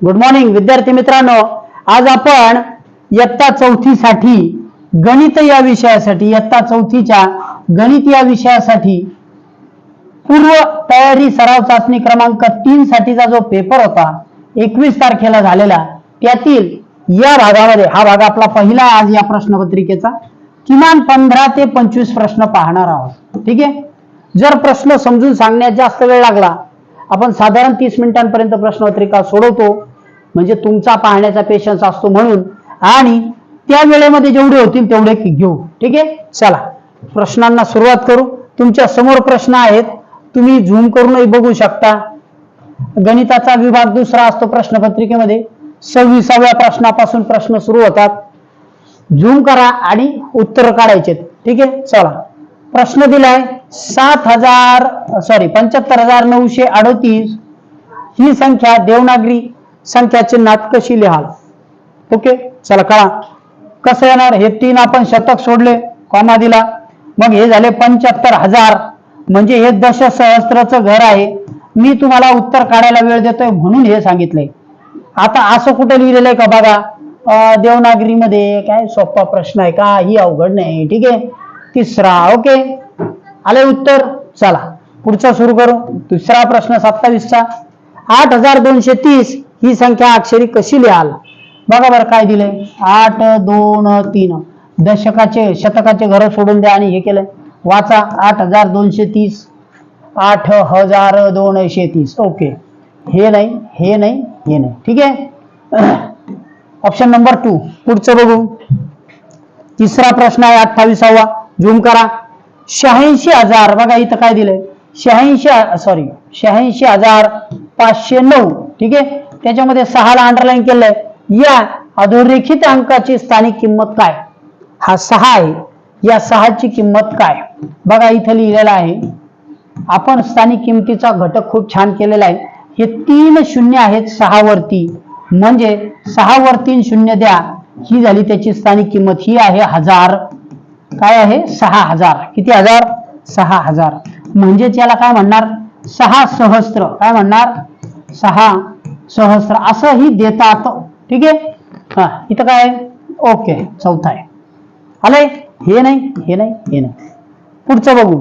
Good morning विद्यार्थी मित्रांनो. आज आपण इयत्ता चौथीसाठी गणित या विषयासाठी इयत्ता चौथीच्या गणित या विषयासाठी पूर्व तयारी सराव चाचणी क्रमांक तीन साठीचा जो पेपर होता एकवीस तारखेला झालेला त्यातील या भागामध्ये हा भाग आपला पहिला आज या प्रश्नपत्रिकेचा किमान पंधरा ते पंचवीस प्रश्न पाहणार आहोत. ठीक आहे? जर प्रश्न समजून सांगण्यात जास्त वेळ लागला आपण साधारण तीस मिनिटांपर्यंत प्रश्नपत्रिका सोडवतो. म्हणजे तुमचा पाहण्याचा पेशन्स असतो म्हणून. आणि त्या वेळेमध्ये जेवढे होतील तेवढे घेऊ. ठीक आहे? चला. प्रश्नांना सुरुवात करू. तुमच्यासमोर प्रश्न आहेत. तुम्ही झूम करूनही बघू शकता. गणिताचा विभाग दुसरा असतो प्रश्नपत्रिकेमध्ये. सव्वीसाव्या प्रश्नापासून प्रश्न सुरू होतात. झूम करा आणि उत्तर काढायचे ठीक आहे? चला. प्रश्न दिलाय सात हजार सॉरी पंच्याहत्तर हजार नऊशे अडोतीस. ही संख्या देवनागरी संख्या चिन्हात कशी लिहाल? ओके चला कळा. कसं येणार? हे तीन आपण शतक सोडले कॉमा दिला. मग हे झाले पंच्याहत्तर हजार. म्हणजे हे दशसहस्त्रचं घर आहे. मी तुम्हाला उत्तर काढायला वेळ देतोय म्हणून हे सांगितलंय. आता असं कुठे लिहिलेलं आहे का बघा? देवनागरीमध्ये काय सोपा प्रश्न आहे का? ही अवघड नाही. ठीक आहे? तिसरा ओके. आले उत्तर? चला. पुढचा सुरू करू. दुसरा प्रश्न सत्तावीसचा. आठ हजार दोनशे तीस. ही संख्या अक्षरी कशी लिहाल? बघा बरं काय दिलंय. आठ दोन तीन. दशकाचे शतकाचे घर सोडून द्या आणि हे केलंय. वाचा. आठ हजार दोनशे तीस. आठ हजार दोनशे तीस. ओके. हे नाही हे नाही हे नाही. ठीक आहे? ऑप्शन नंबर टू पुढचं बघू. तिसरा प्रश्न आहे अठ्ठावीसावा. झूम करा. शहाऐंशी हजार. बघा इथं काय दिलंय? शहाऐंशी सॉरी शहाऐंशी हजार पाचशे नऊ. ठीक आहे? त्याच्यामध्ये सहाला अंडरलाईन केलंय. या अधोरेखित अंकाची स्थानिक किंमत काय? हा सहा आहे. या सहाची किंमत काय? बघा इथं लिहिलेलं आहे. आपण स्थानिक किमतीचा घटक खूप छान केलेला आहे. हे तीन शून्य आहेत सहावरती. म्हणजे सहावर तीन शून्य द्या. ही झाली त्याची स्थानिक किंमत. ही आहे हजार. काय आहे? सहा हजार. किती हजार? सहा हजार. म्हणजेच याला काय म्हणणार? सहा सहस्त्र काय म्हणणार? सहा सहस्र असंही देतात. ठीक आहे? हा इथं काय ओके चौथा आहे. आलंय? हे नाही हे नाही हे नाही. पुढचं बघू.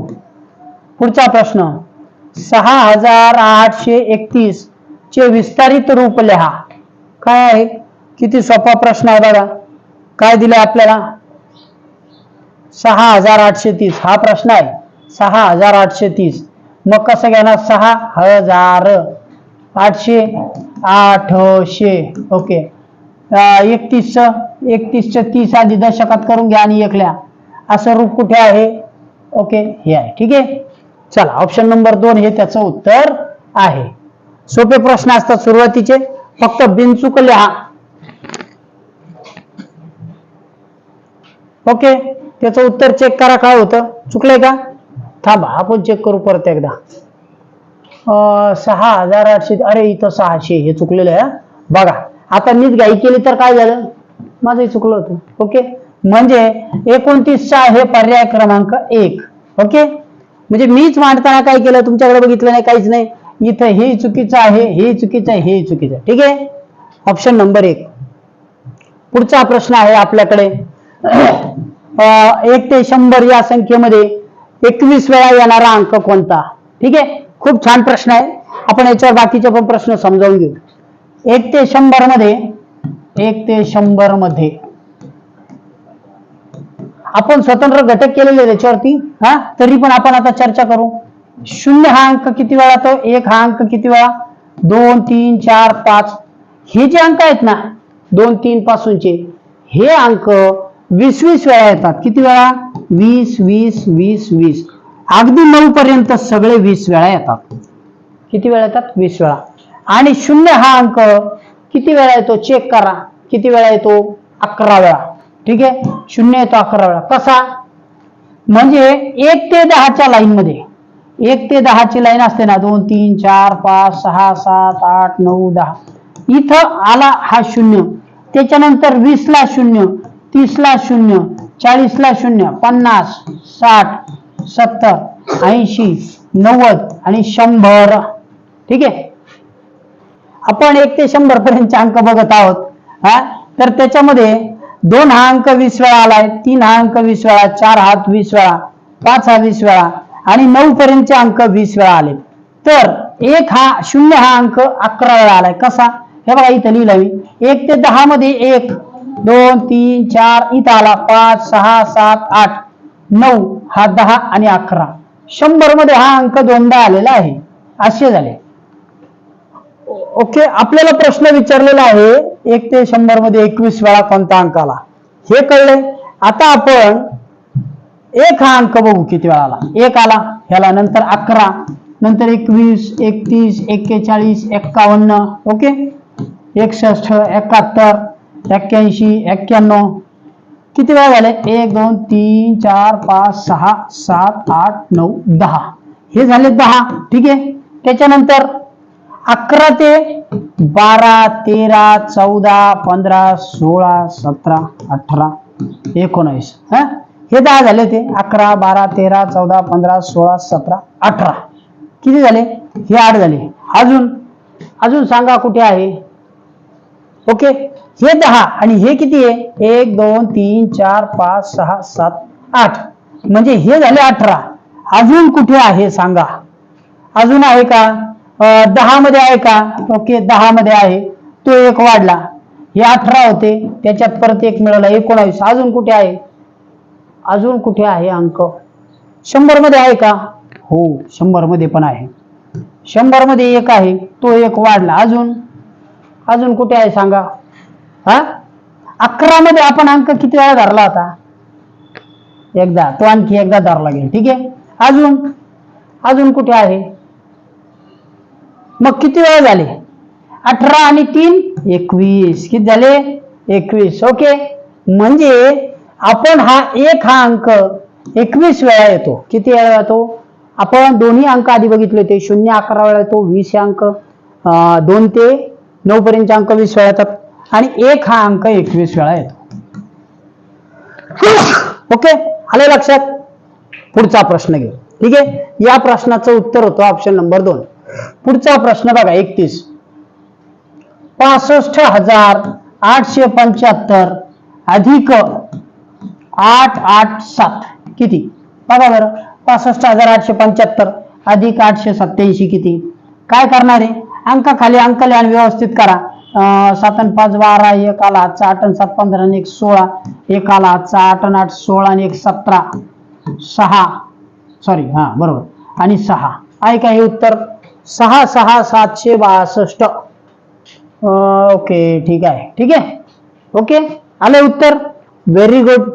पुढचा प्रश्न. सहा हजार आठशे एकतीस चे विस्तारित रूप लिहा. काय आहे? किती सोपा प्रश्न आहे बघा. काय दिलं आपल्याला? सहा हजार आठशे तीस. हा प्रश्न आहे. सहा हजार आठशे तीस. मग कसं घेणार? सहा हजार. आठशे? आठशे. ओके. एकतीस एकतीसच्या तीस आधी दशकात करून घ्या आणि एकल्या. असं रूप कुठे आहे? ओके हे आहे. ठीक आहे? चला ऑप्शन नंबर दोन हे त्याचं उत्तर आहे. सोपे प्रश्न असतात सुरुवातीचे. फक्त बिनचूक लिहा. ओके त्याचं उत्तर चेक करा काय होतं? चुकलंय का? थांबा आपण चेक करू परत एकदा. सहा हजार आठशे अरे इथं सहाशे हे चुकलेलं आहे बघा. आता मीच घाई केली तर काय झालं? माझंही चुकलं होतं. ओके? म्हणजे एकोणतीसचा हे पर्याय क्रमांक एक. ओके? म्हणजे मीच मांडताना काय केलं? तुमच्याकडे बघितलं नाही काहीच नाही. इथं हे चुकीचं आहे हे चुकीचं आहे हे चुकीचं आहे. ठीक आहे? ऑप्शन नंबर एक. पुढचा प्रश्न आहे आपल्याकडे. अं, एक ते शंभर या संख्येमध्ये एकवीस वेळा येणारा अंक कोणता? ठीक आहे? खूप छान प्रश्न आहे. आपण याच्यावर बाकीचे पण प्रश्न समजावून घेऊ. एक ते शंभरमध्ये एक ते शंभरमध्ये. आपण स्वतंत्र घटक केलेले त्याच्यावरती हा? तरी पण आपण आता चर्चा करू. शून्य हा अंक किती वेळा तो? एक हा अंक किती वेळा? दोन तीन चार पाच. हे जे अंक आहेत ना दोन तीन पासूनचे हे अंक वीस वीस वेळा येतात. किती वेळा? वीस वीस वीस वीस. अगदी नऊ पर्यंत सगळे वीस वेळा येतात. किती वेळा येतात? वीस वेळा. आणि शून्य हा अंक किती वेळा येतो? चेक करा. किती वेळा येतो? अकरा वेळा. ठीक आहे? शून्य येतो अकरा वेळा. कसा? म्हणजे एक ते दहाच्या लाईन मध्ये. एक ते दहाची लाईन असते ना दोन तीन चार पाच सहा सात आठ नऊ दहा. इथं आला हा शून्य. त्याच्यानंतर वीस ला शून्य तीस ला शून्य चाळीस ला शून्य पन्नास साठ सत्तर ऐंशी नव्वद आणि शंभर. ठीक आहे? आपण एक ते शंभर पर्यंतचे अंक बघत आहोत. हा? तर त्याच्यामध्ये दोन हा अंक वीस वेळा आलाय तीन हा अंक वीस वेळा चार हात वीस वेळा पाच हा वीस वेळा आणि नऊ पर्यंतचे अंक वीस वेळा आले. तर एक हा शून्य हा अंक अकरा वेळा आलाय. कसा? हे बघा इथं लिहिलं मी. एक ते दहा मध्ये एक दोन तीन चार इथं आला. पाच सहा सात आठ. नऊ हा दहा आणि अकरा. शंभरमध्ये हा अंक दोनदा आलेला आहे. असे झाले. ओके आपल्याला प्रश्न विचारलेला आहे एक ते शंभरमध्ये एकवीस वेळा कोणता अंक आला? हे कळले. आता आपण एक हा अंक बघू किती वेळा आला. एक आला ह्याला नंतर अकरा नंतर एकवीस एकतीस एक्केचाळीस एक्कावन्न ओके? एकसष्ट एकाहत्तर एक्क्याऐंशी एक्क्याण्णव किती वेळा झाले? एक दोन तीन चार पाच सहा सात आठ नऊ दहा. हे झाले दहा. ठीक आहे? त्याच्यानंतर अकरा ते बारा तेरा चौदा पंधरा सोळा सतरा अठरा एकोणावीस. हा? हे दहा झाले ते अकरा बारा तेरा चौदा पंधरा सोळा सतरा अठरा. किती झाले? हे आठ झाले. अजून अजून सांगा कुठे आहे? ओके? हे दहा आणि हे किती आहे? एक दोन तीन चार पाच सहा सात आठ. म्हणजे हे झाले अठरा. अजून कुठे आहे सांगा. अजून आहे का? दहा मध्ये आहे का? ओके दहा मध्ये आहे. तो एक वाढला. हे अठरा होते. त्याच्यात परत एक मिळाला. एकोणावीस. अजून कुठे आहे? अजून कुठे आहे अंक? शंभरमध्ये आहे का? हो शंभरमध्ये पण आहे. शंभरमध्ये एक आहे. तो एक वाढला. अजून? अजून कुठे आहे सांगा? हा? अकरा मध्ये आपण अंक किती वेळा धरला होता एकदा तो आणखी एकदा धरला गेल ठीक आहे? अजून? अजून कुठे आहे? मग किती वेळा झाले? अठरा आणि तीन एकवीस. किती झाले? एकवीस. ओके? म्हणजे आपण हा एक हा अंक एकवीस वेळा येतो. किती वेळा येतो आपण दोन्ही अंक आधी बघितले होते. शून्य अकरा वेळा येतो. वीस अंक. दोन ते नऊ पर्यंतचे अंक वीस वेळा येतात. आणि एक हा अंक एकवीस वेळा येतो. ओके? आले लक्षात? पुढचा प्रश्न घेऊ ठीक आहे? या प्रश्नाचं उत्तर होतं ऑप्शन नंबर दोन. पुढचा प्रश्न बघा एकतीस. पासष्ट हजार आठशे पंच्याहत्तर अधिक आठ आठ सात. किती? बघा बरं. पासष्ट हजार आठशे पंच्याहत्तर अधिक आठशे सत्याऐंशी किती? काय करणार? आहे अंकाखाली अंक लिहा आणि व्यवस्थित करा. सात आणि पाच बारा एक आला आजचा आठ आणि सात पंधरा आणि एक सोळा एक आला आजचा आठ आणि आठ सोळा आणि एक सतरा सहा सॉरी हा बरोबर. आणि सहा. आहे का हे उत्तर. सहा सहा सातशे बासष्ट. ओके ठीक आहे ठीक आहे? ओके? आलं उत्तर? व्हेरी गुड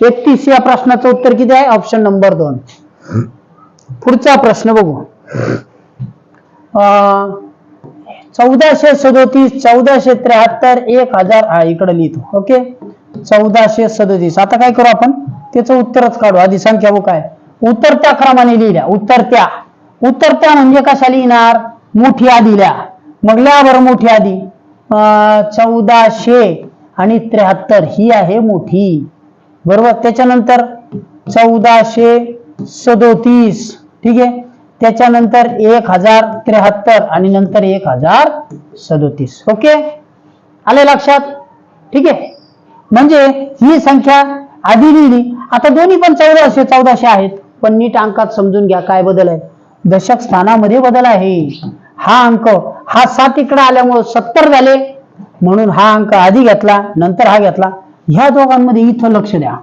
एकतीस या प्रश्नाचं उत्तर किती आहे? ऑप्शन नंबर दोन. पुढचा प्रश्न बघू. अं, चौदाशे सदोतीस चौदाशे त्र्याहत्तर एक हजार. हा इकडे लिहितो. ओके? चौदाशे सदोतीस. आता काय करू आपण? त्याचं उत्तरच काढू. आधी संख्या बघू काय. उतरत्या क्रमाने लिहिल्या. उतरत्या उतरत्या म्हणजे कशा लिहिणार? मोठी आधी लिहा. मग लिहावर बरं मोठी आधी. अं, चौदाशे आणि त्र्याहत्तर. ही आहे मोठी. बरोबर? त्याच्यानंतर चौदाशे सदोतीस. ठीक आहे? त्याच्यानंतर एक हजार त्र्याहत्तर आणि नंतर एक हजार सदोतीस. ओके? आले लक्षात? ठीक आहे? म्हणजे ही संख्या आधी लिहिली. आता दोन्ही पण चौदाशे चौदाशे आहेत. पण नीट अंकात समजून घ्या काय बदल आहे. दशक स्थानामध्ये बदल आहे. हा अंक हा सात इकडे आल्यामुळे सत्तर झाले. म्हणून हा अंक आधी घेतला नंतर हा घेतला. ह्या दोघांमध्ये इथं लक्ष द्या.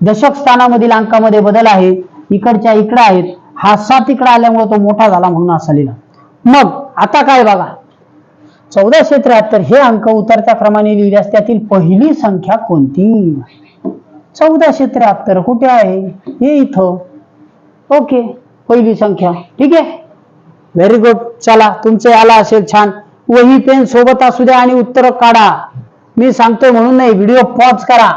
दशक स्थानामधील अंकामध्ये बदल आहे. इकडच्या इकडे आहेत. हा सात इकडे आल्यामुळे तो मोठा झाला म्हणून असा लिहिला. मग आता काय बघा? चौदाशे त्र्याहत्तर हे अंक उतरत्या क्रमाने लिहिल्यास त्यातील पहिली संख्या कोणती? चौदाशे त्र्याहत्तर कुठे आहे? हे इथं. ओके पहिली संख्या. ठीक आहे? व्हेरी गुड चला तुमचे आला असेल छान. वही पेन सोबत असू द्या आणि उत्तर काढा. मी सांगतोय म्हणून नाही व्हिडिओ पॉज करा.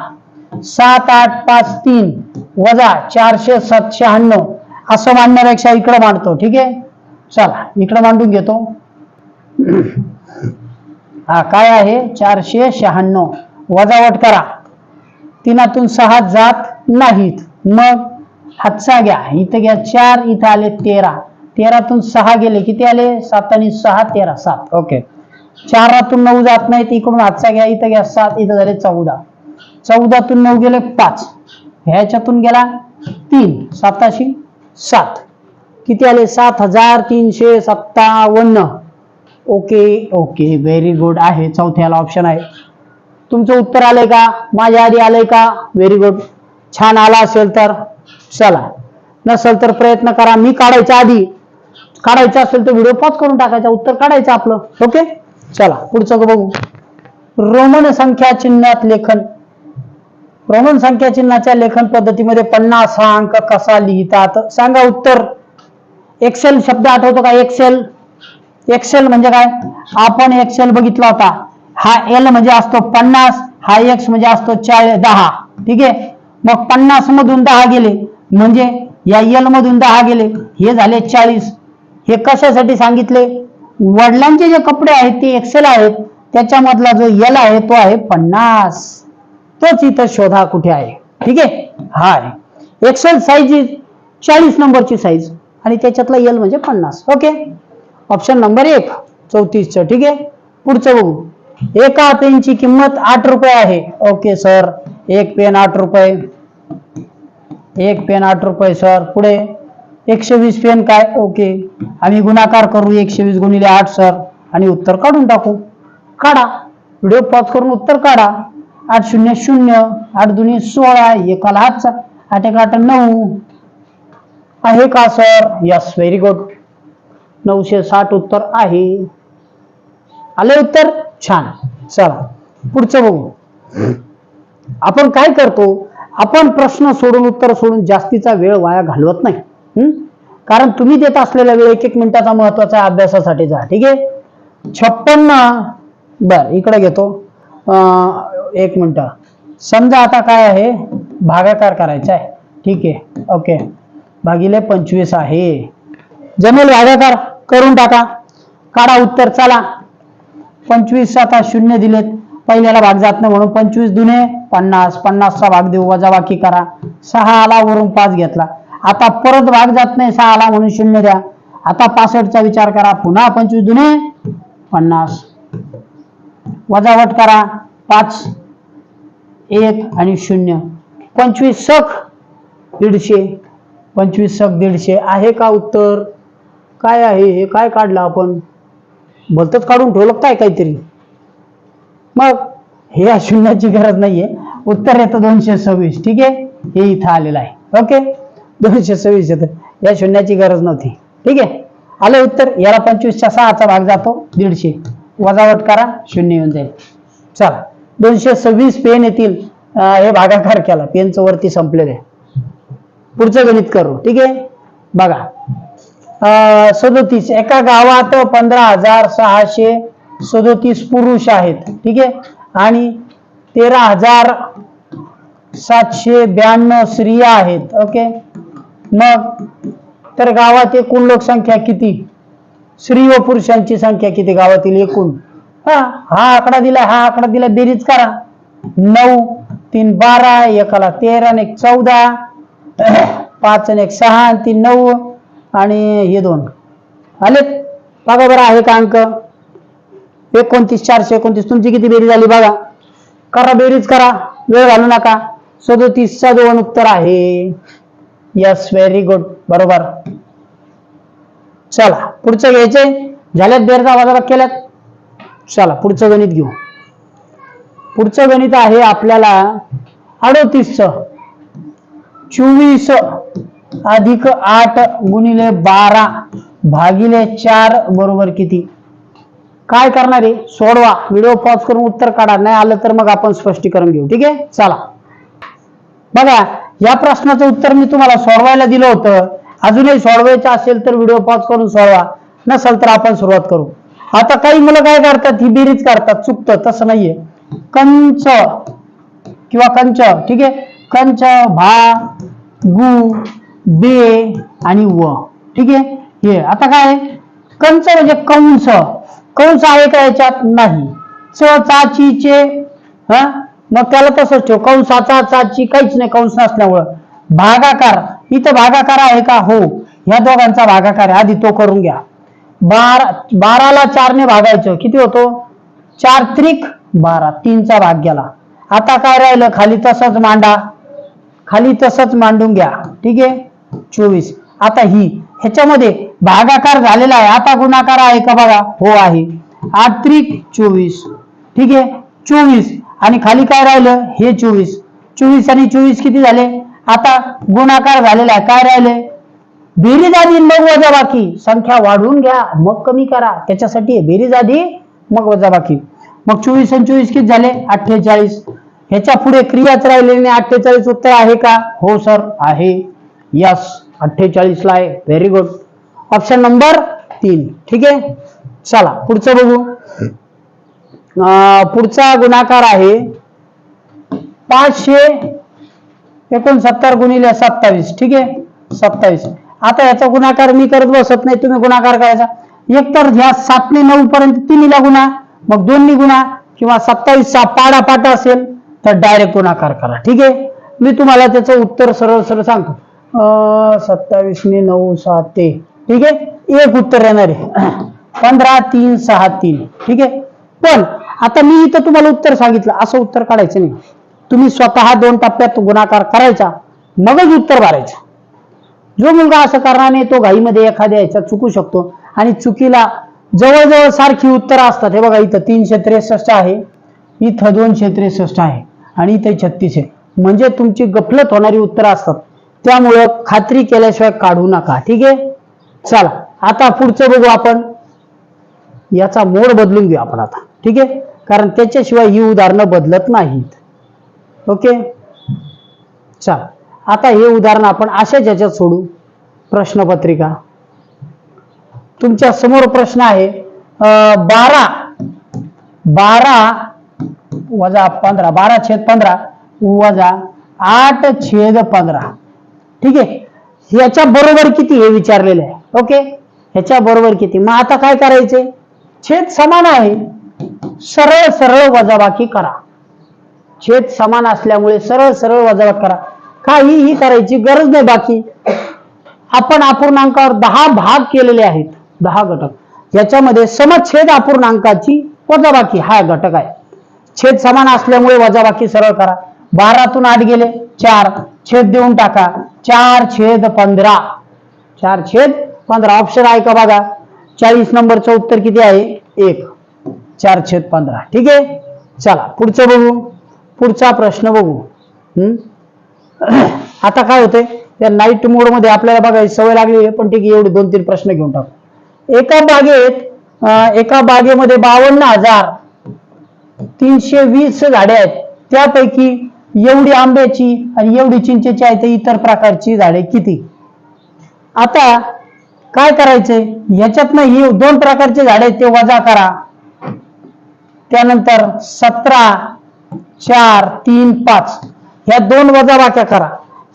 सात आठ पाच तीन. वजा चारशे सात शहाण्णव असं मांडण्यापेक्षा इकडं मांडतो ठीक आहे? चला इकडं मांडून घेतो. हा काय आहे? चारशे शहाण्णव. वजावट करा. तिनातून सहा जात नाहीत. मग हातचा घ्या. इथं घ्या चार इथं आले तेरा. तेरातून सहा गेले. किती आले? सात आणि सहा तेरा सात. ओके. चारातून नऊ जात नाहीत. इकडून हातचा घ्या इथं घ्या सात इथं झाले चौदा. चौदातून नऊ गेले पाच. ह्याच्यातून गेला तीन. साताशी? सात. किती आले? सात हजार तीनशे सत्तावन्न. ओके ओके व्हेरी गुड आहे. चौथ्याला ऑप्शन आहे. तुमचं उत्तर आलंय का? माझ्या आधी आलंय का? व्हेरी गुड छान आला असेल तर चला. नसेल तर प्रयत्न करा. मी काढायच्या आधी. काढायचं असेल तर व्हिडिओ पॉज करून टाकायचा. उत्तर काढायचं आपलं. ओके चला पुढचं बघू. रोमन संख्या चिन्हात लेखन. रोमन संख्या चिन्हाच्या लेखन पद्धतीमध्ये पन्नास हा अंक कसा लिहितात? सांगा उत्तर. एक्सेल शब्द आठवतो का? एक्सेल एक्सेल म्हणजे काय? आपण एक्सेल बघितला होता. हा एल म्हणजे असतो पन्नास हा एक्स म्हणजे असतो चाळीस दहा. ठीक आहे? मग पन्नास मधून दहा गेले. म्हणजे या एल मधून दहा गेले. हे झाले चाळीस. हे कशासाठी सांगितले? वडिलांचे जे कपडे आहेत ते एक्सेल आहेत. त्याच्यामधला जो एल आहे तो आहे पन्नास. तोच इथं शोधा कुठे आहे. ठीक आहे? हा आहे. एक्सेल साईज चाळीस नंबरची साईज आणि त्याच्यातला एल म्हणजे पन्नास. ओके ऑप्शन नंबर एक चौतीसचं. ठीक आहे? पुढचं बघू. एका पेनची किंमत आठ रुपये आहे. ओके सर एक पेन आठ रुपये. एक पेन आठ रुपये सर पुढे. एकशे वीस पेन काय? ओके आम्ही गुणाकार करू एकशे वीस गुणिले आठ सर आणि उत्तर काढून टाकू. काढा. व्हिडिओ पॉज करून उत्तर काढा. आठ शून्य शून्य आठ दुनी सोळा एकाला आठचा आठ एक आठ नऊ. आहे का सर? यस व्हेरी गुड नऊशे साठ उत्तर आहे. आले उत्तर? छान. चला पुढचं बघू. आपण काय करतो? आपण प्रश्न सोडून उत्तर सोडून जास्तीचा वेळ वाया घालवत नाही. कारण तुम्ही देत असलेला वेळ एक एक मिनिटाचा महत्त्वाचा अभ्यासासाठी जा ठीक आहे? छप्पन्न बर इकडे घेतो. अं, एक मिनिट. समजा आता काय आहे? भागाकार करायचा आहे. ठीक आहे. ओके. भागिले पंचवीस आहे. जमेल भागाकार करून टाका. काढा उत्तर. चला. पंचवीस आता शून्य दिलेत. पहिल्याला भाग जात नाही म्हणून पंचवीस दुने पन्नास. पन्नासचा भाग देऊ. वजाबाकी करा. सहा आला वरून पाच घेतला. आता परत भाग जात नाही. सहा आला म्हणून शून्य द्या. आता पासष्टचा विचार करा. पुन्हा पंचवीस दुने पन्नास. वजावट करा. पाच एक आणि शून्य. पंचवीस सख दीडशे पंचवीस सख दीडशे आहे का उत्तर? काय आहे हे? काय काढलं आपण? भलतच काढून ठेवलं काय काहीतरी? मग हे शून्याची गरज नाहीये. उत्तर येतं दोनशे सव्वीस. ठीक आहे? हे इथं आलेलं आहे. ओके? दोनशे सव्वीस येतं. या शून्याची गरज नव्हती. ठीक आहे? आलं उत्तर? याला पंचवीसच्या सहाचा भाग जातो. दीडशे. वजावट करा. शून्य येऊन जाईल. चला. दोनशे सव्वीस पेन येतील हे भागाकार केला. पेनचं वरती संपलेलं आहे. पुढचं गणित करू. ठीक आहे? बघा. सदोतीस. एका गावात पंधरा हजार सहाशे सदोतीस पुरुष आहेत. ठीक आहे? आणि तेरा हजार सातशे ब्याण्णव स्त्रिया आहेत. ओके? मग तर गावात एकूण लोकसंख्या किती? स्त्री व पुरुषांची संख्या किती? गावातील एकूण. हा आकडा दिला हा आकडा दिला बेरीज करा. नऊ तीन बारा एकाला तेरा एक चौदा. पाच आणि एक सहा आणि तीन नऊ आणि हे दोन. आले बघा बरं आहे का अंक? एकोणतीस चारशे एकोणतीस. तुमची किती बेरीज झाली बघा. करा बेरीज करा. वेळ घालू नका. सदोतीसचा दोन उत्तर आहे. Yes very good. बरोबर. चला पुढचं घ्यायचे. झाल्यात बेरजा वजाबाक केल्यात? चला पुढचं गणित घेऊ. पुढचं गणित आहे आपल्याला अडोतीसचं चोवीस अधिक आठ गुणिले बारा भागिले चार बरोबर किती? काय करणार आहे? सोडवा. व्हिडिओ पॉज करून उत्तर काढा. नाही आलं तर मग आपण स्पष्टीकरण घेऊ. ठीक आहे? चला. बघा या प्रश्नाचं उत्तर मी तुम्हाला सोडवायला दिलं होतं. अजूनही सोडवायचं असेल तर व्हिडिओ पॉज करून सोडवा. नसेल तर आपण सुरुवात करू. आता काही मुलं काय करतात? ही बेरीज करतात चुकतं तसं नाहीये. कंच किंवा कंच ठीक आहे? कंच भा गु बे आणि व ठीक आहे? हे आता काय? आहे? कंच म्हणजे कंस. कंस आहे का याच्यात? नाही. च चाची चे हा? मग त्याला तसंच ठेव. कंसाचा चाची काहीच नाही. कंस नसल्यामुळं. भागाकार. इथं भागाकार आहे का? हो. ह्या दोघांचा भागाकार आहे. आधी तो करून घ्या. बारा बाराला चारने भागायचं. किती होतो? चार त्रिक बारा. तीनचा भाग गेला. आता काय राहिलं? खाली तसंच मांडा. खाली तसंच मांडून घ्या. ठीक आहे? चोवीस. आता ही ह्याच्यामध्ये भागाकार झालेला आहे. आता गुणाकार आहे का बघा? हो आहे. आठ त्रिक चोवीस. ठीक आहे? चोवीस. आणि खाली काय राहिलं? हे चोवीस. चोवीस आणि चोवीस किती झाले? आता गुणाकार झालेला आहे. काय राहिले? बेरीज आधी मग वजाबाकी. संख्या वाढवून घ्या मग कमी करा. त्याच्यासाठी बेरीजादी बेरीज आधी मग वजाबाकी. मग चोवीस आणि चोवीस किती झाले? अठ्ठेचाळीस. ह्याच्या पुढे क्रियाच राहिलेली नाही. अठ्ठेचाळीस उत्तर आहे का? हो सर आहे. यस अठ्ठेचाळीस ला आहे. व्हेरी गुड ऑप्शन नंबर तीन. ठीक आहे? चला पुढचं बघू. अं, पुढचा गुणाकार आहे पाचशे एकोणसत्तर गुणिले सत्तावीस. ठीक आहे? सत्तावीस. आता याचा गुणाकार मी करत बसत नाही तुम्ही गुणाकार करायचा. एकतर ह्या सातने नऊ पर्यंत तिन्हीला गुणा मग दोन्ही गुणा किंवा सत्तावीसचा पाडा पाटा असेल तर डायरेक्ट गुणाकार करा. ठीक आहे? मी तुम्हाला त्याचं उत्तर सरळ सरळ सांगतो. अं, सत्तावीसने नऊ सात ते. ठीक आहे? एक उत्तर येणार आहे. पंधरा तीन सहा तीन. ठीक आहे? पण आता मी इथं तुम्हाला उत्तर सांगितलं. असं उत्तर काढायचं नाही. तुम्ही स्वतः दोन टप्प्यात गुणाकार करायचा मगच उत्तर भरायचं जो मुलगा असं करणार नाही तो घाईमध्ये एखाद्या याच्यात चुकू शकतो. आणि चुकीला जवळजवळ सारखी उत्तरं असतात. हे बघा इथं तीनशे त्रेसष्ट आहे इथं दोनशे त्रेसष्ट आहे आणि इथे छत्तीस आहे. म्हणजे तुमची गफलत होणारी उत्तरं असतात. त्यामुळं खात्री केल्याशिवाय काढू नका. ठीक आहे? चला आता पुढचं बघू आपण. याचा मोड बदलून घेऊ आपण आता. ठीक आहे? कारण त्याच्याशिवाय ही उदाहरणं बदलत नाहीत. ओके? चल. आता हे उदाहरण आपण अशाच याच्यात सोडू. प्रश्नपत्रिका. तुमच्यासमोर प्रश्न आहे बारा. बारा वजा पंधरा. बारा छेद पंधरा वजा आठ छेद पंधरा. ठीक आहे? याच्या बरोबर किती हे विचारलेलं आहे? ओके? ह्याच्या बरोबर किती? मग आता काय करायचे? छेद समान आहे. सरळ सरळ वजाबाकी करा. छेद समान असल्यामुळे सरळ सरळ वजाबाकी करा. काहीही करायची गरज नाही बाकी. आपण अपूर्णांकावर दहा भाग केलेले आहेत. दहा घटक. याच्यामध्ये समछेद अपूर्णांकाची वजाबाकी हा घटक आहे. छेद समान असल्यामुळे वजाबाकी सरळ करा. बारातून आठ गेले चार. छेद देऊन टाका. चार छेद पंधरा. चार छेद पंधरा. ऑप्शन आहे का बघा? चाळीस नंबरचं उत्तर किती आहे? एक. चार छेद पंधरा. ठीक आहे? चला पुढचं बघू. पुढचा प्रश्न बघू. हम्म? आता काय होतंय? त्या नाईट मोडमध्ये आपल्याला बघायची सवय लागली आहे पण ठीक आहे एवढे दोन तीन प्रश्न घेऊन टाकू. एका बागेत एका बागेमध्ये बावन्न हजार तीनशे वीस झाडे आहेत. त्यापैकी एवढी आंब्याची आणि एवढी चिंचेची आहे तर इतर प्रकारची झाडे किती? आता काय करायचंय? ह्याच्यातनं ही दोन प्रकारचे झाडे आहेत ते वजा करा. त्यानंतर सतरा चार तीन पाच. ह्या दोन वजाबाक्या करा.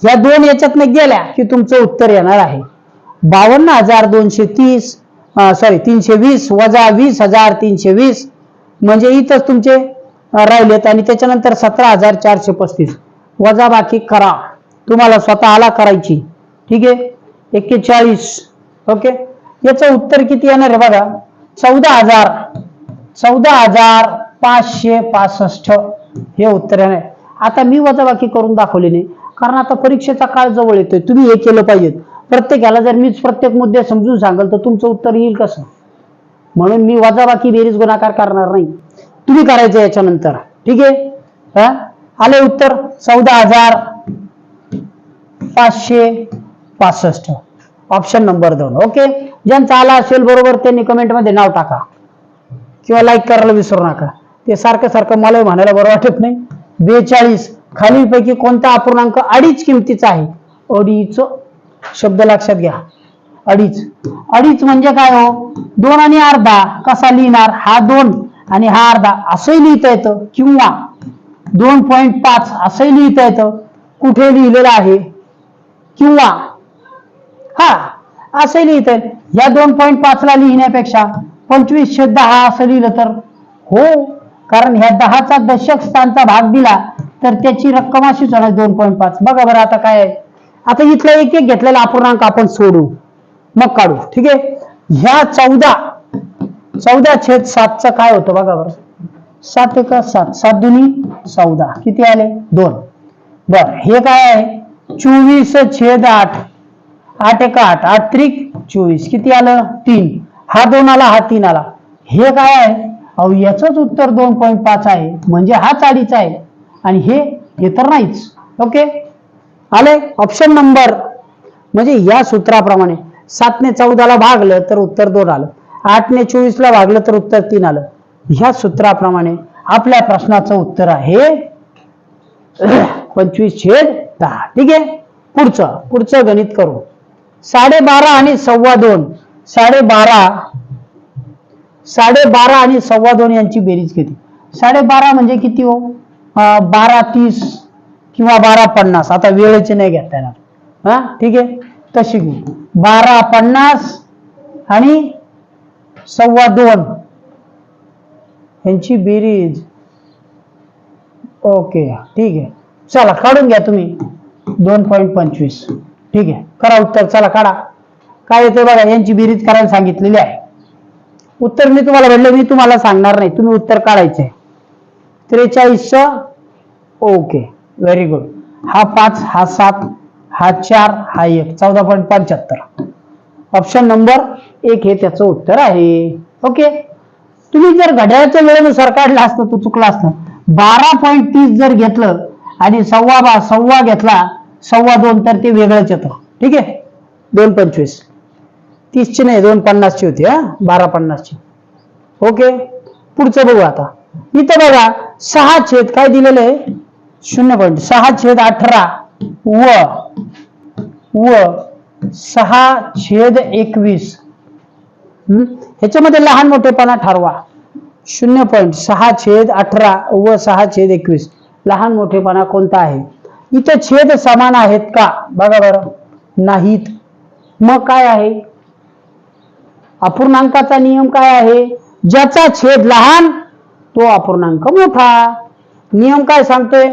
ह्या दोन याच्यातनं गेल्या की तुमचं उत्तर येणार आहे. बावन्न हजार दोनशे तीस सॉरी तीनशे वीस वजा वीस हजार तीनशे वीस म्हणजे इथंच तुमचे राहिलेत आणि त्याच्यानंतर सतरा हजार चारशे पस्तीस. वजाबाकी करा. तुम्हाला स्वतःला करायची. ठीक आहे? एक्केचाळीस. ओके? याचं उत्तर किती येणार आहे बघा? चौदा हजार. चौदा हजार पाचशे पासष्ट हे उत्तर आहे. आता मी वजाबाकी करून दाखवली नाही. कारण आता परीक्षेचा काळ जवळ येतोय. तुम्ही हे केलं पाहिजे प्रत्येकाला जर मीच प्रत्येक मुद्दे समजून सांगाल तर तुमचं उत्तर येईल कसं? म्हणून मी वजाबाकी बेरीज गुणाकार करणार नाही. तुम्ही करायचं याच्यानंतर. ठीक आहे? हा? आले उत्तर? चौदा हजार पाचशे पासष्ट. ऑप्शन नंबर दोन. ओके ज्यांचा आला असेल बरोबर त्यांनी कमेंटमध्ये नाव टाका. किंवा लाईक करायला विसरू नका. ते सारखं सारखं मलाही म्हणायला बरं वाटत नाही. बेचाळीस. खालीलपैकी कोणता अपूर्णांक अडीच किमतीचा आहे? अडीच. शब्द लक्षात घ्या. अडीच. अडीच म्हणजे काय हो? दोन आणि अर्धा. कसा लिहिणार? हा दोन आणि हा अर्धा. असंही लिहिता येतं. किंवा दोन पॉईंट पाच. असंही लिहिता येतं. कुठे लिहिलेलं आहे? किंवा हा असं लिहित या दोन पॉईंट पाच ला लिहिण्यापेक्षा पंचवीस दहा असं लिहिलं तर? हो. कारण ह्या दहाचा दशक स्थानचा भाग दिला तर त्याची रक्कम अशीच होणार दोन पॉईंट पाच. बघा बरं आता काय आहे. आता इथला एक एक घेतलेला अपूर्णांक आपण सोडू. मग काढू. ठीक आहे? ह्या चौदा चौदा छेद सातचं काय होतं बघा बरं. सात एका सात. सात दुनी चौदा. किती आले? दोन. बर हे काय आहे? चोवीस छेद आठ. आठ एका आठ. आठ त्रिक चोवीस. किती आलं? तीन. हा दोन आला हा तीन आला. हे काय आहे? अहो याचंच उत्तर दोन पॉईंट पाच आहे. म्हणजे हा चाळीचा आहे. आणि हे हे तर नाहीच. ओके? आले? ऑप्शन नंबर म्हणजे या सूत्राप्रमाणे सातने चौदाला भागलं तर उत्तर दोन आलं. आठने चोवीसला भागलं तर उत्तर तीन आलं. ह्या सूत्राप्रमाणे आपल्या प्रश्नाचं उत्तर आहे पंचवीस छेद दहा. ठीक आहे? पुढचं पुढचं गणित करू. साडेबारा आणि सव्वा दोन. साडेबारा साडेबारा आणि सव्वा दोन यांची बेरीज किती साडेबारा म्हणजे किती हो? बारा तीस किंवा बारा पन्नास. आता वेळेचे नाही घेता येणार. हा? ठीक आहे? तशी घेऊ बारा पन्नास आणि सव्वा दोन यांची बेरीज. ओके. ठीक आहे. चला काढून घ्या तुम्ही. दोन पॉईंट पंचवीस. ठीक आहे. करा उत्तर. चला काढा. काय येते बघा? यांची बेरीज करायला सांगितलेली आहे. उत्तर मी तुम्हाला म्हणलं मी तुम्हाला सांगणार नाही. तुम्ही उत्तर काढायचंय त्रेचाळीस ओके. व्हेरी गुड हा पाच हा सात हा चार हा एक. चौदा पॉईंट पंच्याहत्तर. ऑप्शन नंबर एक हे त्याचं उत्तर आहे. ओके तुम्ही जर घड्याळाच्या वेळेनुसार काढला असतं तो चुकला असतं. बारा पॉईंट तीस जर घेतलं आणि सव्वा बा सव्वा घेतला सव्वा दोन तर ते वेगळंच येतं. ठीक आहे? दोन पंचवीस. तीसची नाही दोन पन्नासची होती हा? बारा पन्नासची. ओके? पुढचं बघू आता. इथं बघा सहा छेद काय दिलेलं आहे? शून्य पॉईंट सहा छेद अठरा. व. व. सहा छेद एकवीस. हम्म? ह्याच्यामध्ये लहान मोठेपणा ठरवा. शून्य पॉईंट सहा छेद अठरा व सहा छेद एकवीस. लहान मोठेपणा कोणता आहे? इथे छेद समान आहेत का? बघा बरं. नाहीत. मग काय आहे? अपूर्णांकाचा नियम काय आहे? ज्याचा छेद लहान तो अपूर्णांक मोठा. नियम काय सांगतोय?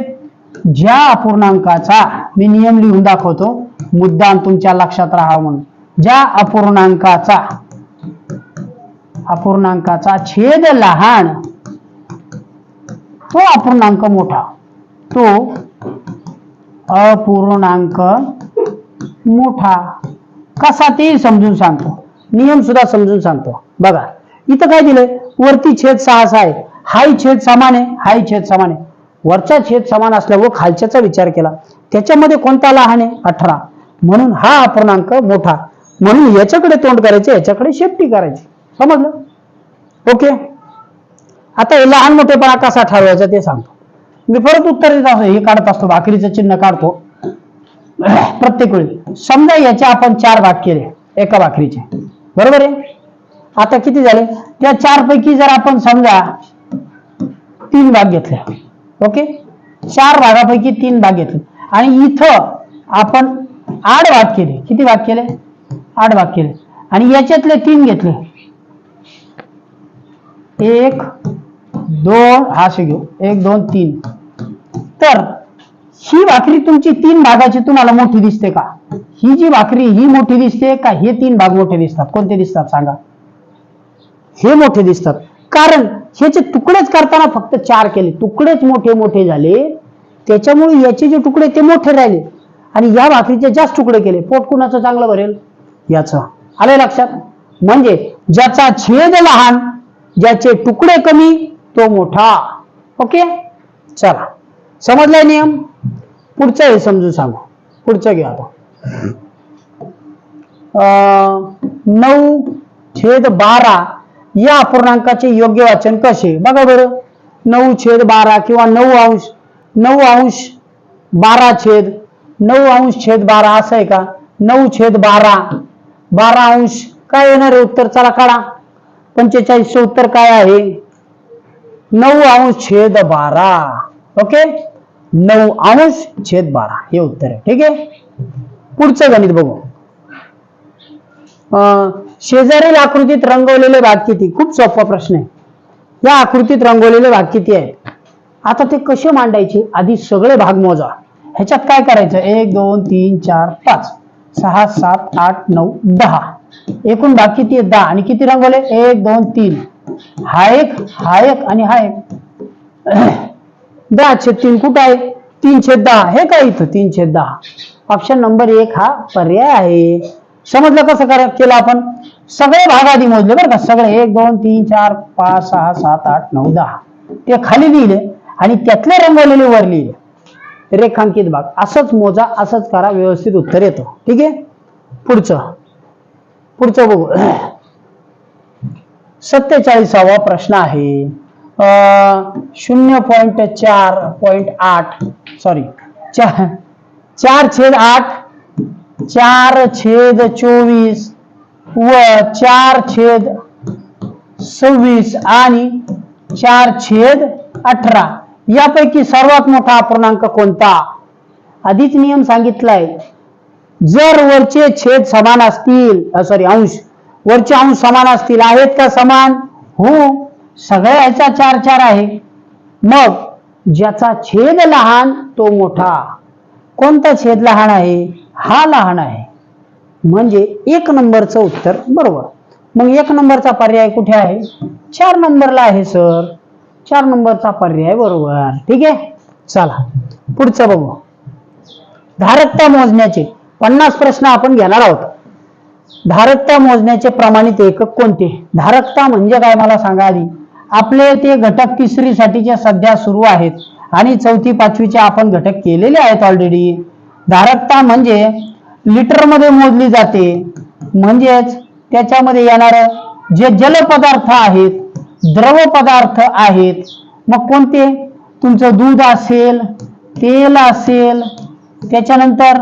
ज्या अपूर्णांकाचा मी नियम लिहून दाखवतो मुद्दाम तुमच्या लक्षात राहा म्हणून. ज्या अपूर्णांकाचा अपूर्णांकाचा छेद लहान तो अपूर्णांक मोठा. तो अपूर्णांक मोठा. कसा ते समजून सांगतो? नियम सुद्धा समजून सांगतो. बघा इथं काय दिलंय? वरती छेद सहा सहा आहे. हाय छेद समान आहे हाय छेद समान आहे. वरचा छेद समान असल्यावर खालच्याचा विचार केला. त्याच्यामध्ये कोणता लहान आहे? अठरा. म्हणून हा अपूर्णांक मोठा. म्हणून याच्याकडे तोंड करायचे याच्याकडे शेपटी करायची. समजलं? ओके? आता हे लहान मोठेपणा कसा ठरवायचा ते सांगतो. मी परत उत्तर देत असतो हे काढत असतो भाकरीचं चिन्ह काढतो. प्रत्येक वेळी. समजा याचे आपण चार भाग केले एका भाकरीचे. बरोबर आहे? आता किती झाले? त्या चार पैकी जर आपण समजा तीन भाग घेतल्या ओके? चार भागापैकी तीन भाग घेतले. आणि इथं आपण आठ भाग केले. किती भाग केले? आठ भाग केले. आणि याच्यातले तीन घेतले. एक दोन हा असे घेऊ. एक दोन तीन. तर ही भाकरी तुमची तीन भागाची तुम्हाला मोठी दिसते का? ही जी भाकरी ही मोठी दिसते का? हे तीन भाग मोठे दिसतात. कोणते दिसतात सांगा? हे मोठे दिसतात. कारण ह्याचे तुकडेच करताना फक्त चार केले. तुकडेच मोठे मोठे झाले. त्याच्यामुळे याचे जे तुकडे ते मोठे राहिले. आणि या भाकरीचे जास्त तुकडे केले. पोट कुणाचं चांगलं भरेल? याच. आलंय लक्षात? म्हणजे ज्याचा छेद लहान ज्याचे तुकडे कमी तो मोठा. ओके? चला. समजलाय नियम? पुढचं हे समजून सांगू. पुढचं घ्या आता अं, नऊ छेद बारा या अपूर्णांकाचे योग्य वाचन कसे? बघा बरं. नऊ छेद बारा किंवा नऊ अंश नऊ अंश बारा छेद नऊ अंश छेद बारा असं आहे का? नऊ छेद बारा बारा अंश काय येणार आहे उत्तर? चला काढा. पंचेचाळीसचं उत्तर काय आहे? नऊ अंश छेद बारा. ओके? नऊ अंश छेद बारा. हे उत्तर आहे. ठीक आहे? पुढचं गणित बघू. अं, शेजारील आकृतीत रंगवलेले भाग किती? खूप सोपा प्रश्न आहे. या आकृतीत रंगवलेले भाग किती आहेत आता ते कसे मांडायचे? आधी सगळे भाग मोजा. ह्याच्यात काय करायचं? एक दोन तीन चार पाच. सहा सात आठ नऊ दहा. एकूण भाग किती आहेत? दहा. आणि किती रंगवले? एक दोन तीन. हा एक हा एक आणि हा एक. दहा छेद तीन कुठं आहे? तीन छेद दहा. हे काय इथं? तीन छेद दहा. ऑप्शन नंबर एक हा पर्याय आहे. समजलं कसं करा केलं आपण? सगळे भाग आधी मोजले बरं का. सगळे एक दोन तीन चार पाच सहा सात आठ नऊ दहा. ते खाली लिहिले आणि त्यातले रंगवलेले वर लिहिले. रेखांकित भाग. असंच मोजा असंच करा. व्यवस्थित उत्तर येतं. ठीक आहे? पुढचं. पुढचं बघू. सत्तेचाळीसावा प्रश्न आहे. शून्य पॉइंट चार पॉइंट आठ सॉरी चार चार छेद आठ चार छेद चोवीस व चार छेद सव्वीस आणि चार छेद अठरा. यापैकी सर्वात मोठा अपूर्णांक कोणता? आधीच नियम सांगितलाय. जर वरचे छेद समान असतील सॉरी अंश वरचे अंश समान असतील आहेत का समान? हो. सगळ्या ह्याचा चार चार आहे. मग ज्याचा छेद लहान तो मोठा. कोणता छेद लहान आहे? हा लहान आहे. म्हणजे एक नंबरचं उत्तर बरोबर. मग एक नंबरचा पर्याय कुठे आहे? चार नंबरला आहे सर. चार नंबरचा पर्याय बरोबर. ठीक आहे? चला. पुढचं बघू. धारकता मोजण्याचे. पन्नास प्रश्न आपण घेणार आहोत. धारकता मोजण्याचे प्रमाणित एकक कोणते? धारकता म्हणजे काय? मला सांगा आधी. आपले ते घटक तिसरीसाठीच्या सध्या सुरू आहेत. आणि चौथी पाचवीचे आपण घटक केलेले आहेत ऑलरेडी धारकता म्हणजे लिटरमध्ये मोजली जाते. म्हणजेच त्याच्यामध्ये येणार जे जल पदार्थ आहेत द्रव पदार्थ आहेत मग कोणते? तुमचं दूध असेल तेल असेल त्याच्यानंतर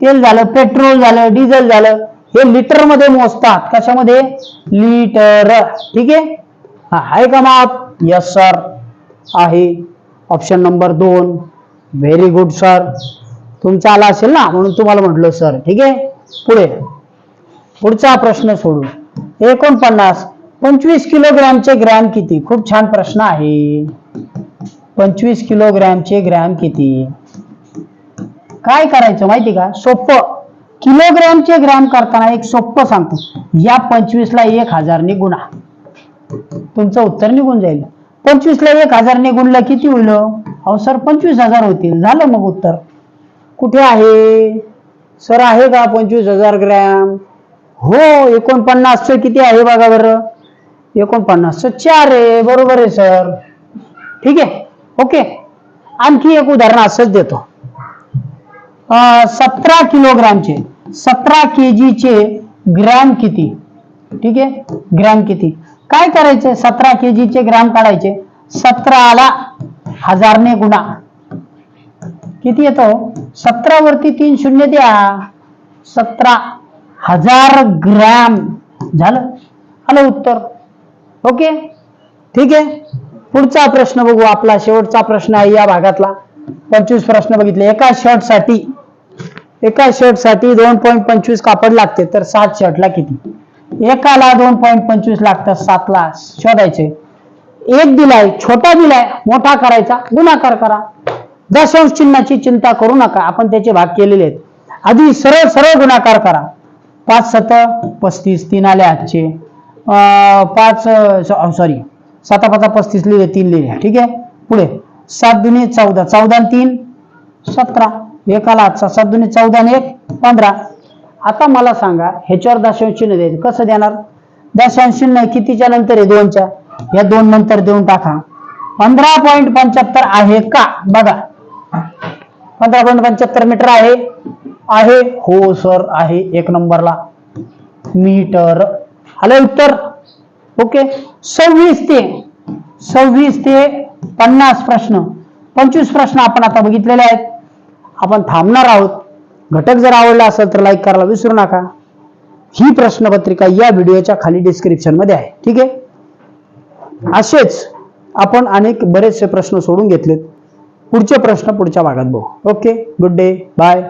तेल झालं पेट्रोल झालं डिझेल झालं हे लिटरमध्ये मोजतात. कशामध्ये? लिटर. ठीक आहे? हा आहे का माप? यस सर आहे. ऑप्शन नंबर दोन. व्हेरी गुड सर तुमचा आला असेल ना म्हणून तुम्हाला म्हटलं सर ठीक आहे? पुढे. पुढचा प्रश्न सोडू. एकोणपन्नास. पंचवीस किलोग्रॅमचे ग्रॅम किती? खूप छान प्रश्न आहे. पंचवीस किलोग्रॅमचे ग्रॅम किती? काय करायचं माहिती का? सोपं किलोग्रॅमचे ग्रॅम करताना एक सोपं सांगतो. या पंचवीसला एक हजारने गुणा. तुमचं उत्तर निघून जाईल. पंचवीसला एक हजारने गुणलं किती होईल? अहो सर पंचवीस हजार होतील. झालं मग उत्तर. कुठे आहे? सर आहे का पंचवीस हजार ग्रॅम? हो एकोणपन्नासचं किती आहे बघा बरं. एकोणपन्नासचं चार आहे. बरोबर आहे सर. ठीक आहे? ओके. आणखी एक उदाहरण असंच देतो. सतरा किलोग्रामचे सतरा के जीचे ग्रॅम किती? ठीक आहे? ग्रॅम किती? काय करायचे? सतरा के जीचे ग्राम काढायचे. सतराला हजारने गुणा. किती येतो? सतरा वरती तीन शून्य द्या. सतरा हजार ग्रॅम. झालं? आलं उत्तर. ओके? ठीक आहे? पुढचा प्रश्न बघू आपला. शेवटचा प्रश्न आहे या भागातला. पंचवीस प्रश्न बघितले. एका शर्टसाठी एका शर्टसाठी दोन पॉईंट पंचवीस कापड लागते. तर सात शर्टला किती? एकाला दोन पॉईंट पंचवीस लागतात सातला शोधायचे. एक दिलाय छोटा दिलाय मोठा करायचा गुणाकार करा. दशांश चिन्हाची चिंता करू नका आपण त्याचे भाग केलेले आहेत. आधी सरळ सरळ गुणाकार करा. पाच सत पस्तीस तीन आले आजचे अं, पाच सॉरी साता पाचा पस्तीस लिहिले तीन लिहिले ठीक आहे? पुढे. सात दुने चौदा चौदा तीन सतरा. एकाला आजचा सात दुने चौदा एक पंधरा. आता मला सांगा ह्याच्यावर दशांश चिन्ह द्यायचं. कसं देणार? दशांश चिन्ह कितीच्या नंतर आहे? दोनच्या. या दोन नंतर देऊन टाका. पंधरा पॉईंट पंच्याहत्तर आहे का? बघा. पंधरा पॉईंट पंच्याहत्तर मीटर आहे. आहे? हो सर आहे. एक नंबरला. मीटर. आलं उत्तर? ओके. सव्वीस ते सव्वीस ते पन्नास प्रश्न. पंचवीस प्रश्न आपण आता बघितलेले आहेत. आपण थांबणार आहोत. घटक जर आवडला असेल तर लाईक करायला विसरू नका. ही प्रश्नपत्रिका या व्हिडिओच्या खाली डिस्क्रिप्शनमध्ये आहे. ठीक आहे? असेच आपण अनेक बरेचसे प्रश्न सोडून घेतलेत. पुढचे प्रश्न पुढच्या भागात बघू. Okay good day bye